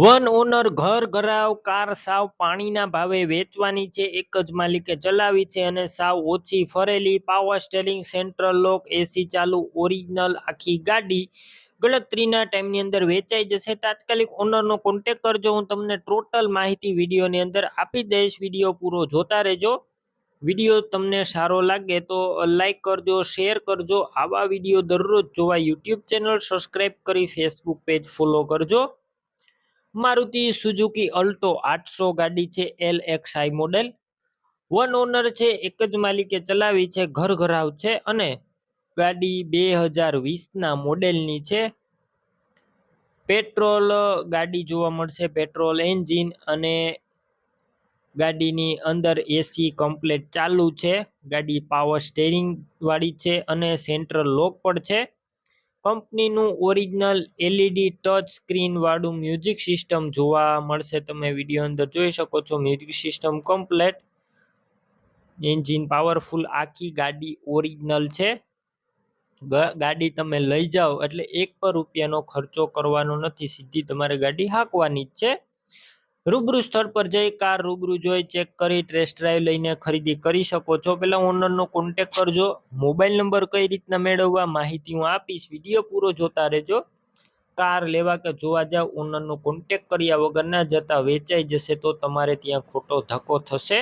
One honour ઘર ઘરાવ, car સાવ પાણીના ભાવે વેચવાની છે, એક જ માલિકે ચલાવી છે અને સાવ ઓછી ફરેલી power steering central lock AC ચાલુ ઓરિજિનલ આખી ગાડી ગણતરીના ટાઈમની અંદર વેચાઈ જશે. તાત્કાલિક ઓનરનો કોન્ટેક કરજો, હું તમને ટોટલ માહિતી વિડીયોની અંદર આપી દઈશ. વીડિયો પૂરો જોતા રહેજો. વીડિયો તમને સારો લાગે તો લાઈક કરજો શેર કરજો. આવા વીડિયો દરરોજ જોવા યુટ્યુબ ચેનલ સબસ્ક્રાઈબ કરી ફેસબુક પેજ ફોલો કરજો. મારુતિ સુઝુકી અલ્ટો આઠસો ગાડી છે L X I model. One owner છે, એક જ માલિકે ચલાવી છે, ઘર ઘરાવ છે અને ગાડી બે હજાર વીસના મોડેલની છે. પેટ્રોલ ગાડી જોવા મળશે, પેટ્રોલ એન્જિન અને ગાડીની અંદર એસી કમ્પ્લેટ ચાલુ છે. ગાડી પાવર સ્ટેરિંગ વાળી છે અને સેન્ટ્રલ લોક પણ છે. કંપનીનું ઓરિજિનલ એલઈડી ટચ સ્ક્રીન વાળું મ્યુઝિક સિસ્ટમ જોવા મળશે. તમે વીડિયો અંદર જોઈ શકો છો. Music system complete. Engine powerful. આખી ગાડી ઓરિજિનલ છે. ગાડી તમે લઈ જાઓ એટલે એક પણ રૂપિયાનો ખર્ચો કરવાનો નથી. સીધી તમારે ગાડી હાંકવાની જ છે. રૂબરૂ સ્થળ પર જઈ કાર રૂબરૂ જોઈ ચેક કરી ટેસ્ટ ડ્રાઈવ લઈને ખરીદી કરી શકો છો. પહેલાં ઓનરનો કોન્ટેક કરજો. મોબાઈલ નંબર કઈ રીતના મેળવવા માહિતી હું આપીશ. વીડિયો પૂરો જોતા રહેજો. કાર લેવા કે જોવા જાવ ઓનરનો કોન્ટેક કર્યા વગર ના જતા વેચાઈ જશે તો તમારે ત્યાં ખોટો ધક્કો થશે.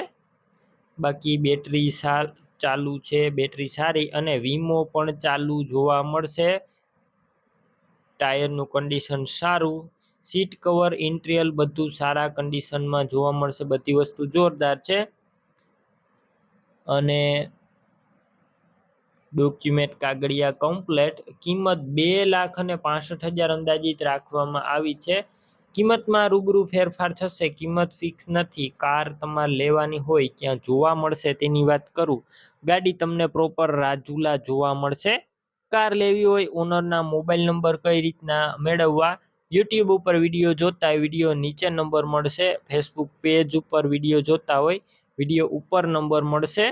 બાકી બેટરી સાર, ચાલુ છે બેટરી સારી અને વીમો પણ ચાલુ જોવા મળશે. ટાયરનું કન્ડિશન સારું. સીટ કવર, ઇન્ટ્રિયલ બધું સારા કન્ડિશનમાં જોવા મળશે. બધી વસ્તુ જોરદાર છે. અને ડોક્યુમેન્ટ કાગળિયા કમ્પ્લેટ કિંમત બે લાખ અને પાસઠ હજાર અંદાજિત રાખવામાં આવી છે. કિંમતમાં રૂબરૂ ફેરફાર થશે. કિંમત ફિક્સ નથી. કાર તમારે લેવાની હોય ક્યાં જોવા મળશે. તેની વાત કરું. ગાડી તમને પ્રોપર રાજુલા જોવા મળશે. કાર લેવી હોય ઓનરના મોબાઈલ નંબર કઈ રીતના મેળવવા? યુટ્યુબ ઉપર વીડિયો જોતા હોય, વીડિયો નીચે નંબર મળશે. ફેસબુક પેજ ઉપર વીડિયો જોતા હોય, વીડિયો ઉપર નંબર મળશે.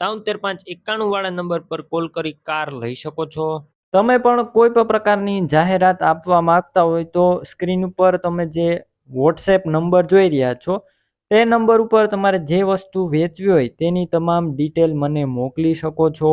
ત્રાઉતેર પાંચ એકાણું વાળા નંબર પર કોલ કરી કાર લઈ શકો છો. તમે પણ કોઈ પણ પ્રકારની જાહેરાત આપવા માંગતા હોય તો સ્ક્રીન ઉપર તમે જે વોટ્સએપ નંબર જોઈ રહ્યા છો, તે નંબર ઉપર તમારે જે વસ્તુ વેચવી હોય તેની તમામ ડિટેલ મને મોકલી શકો છો.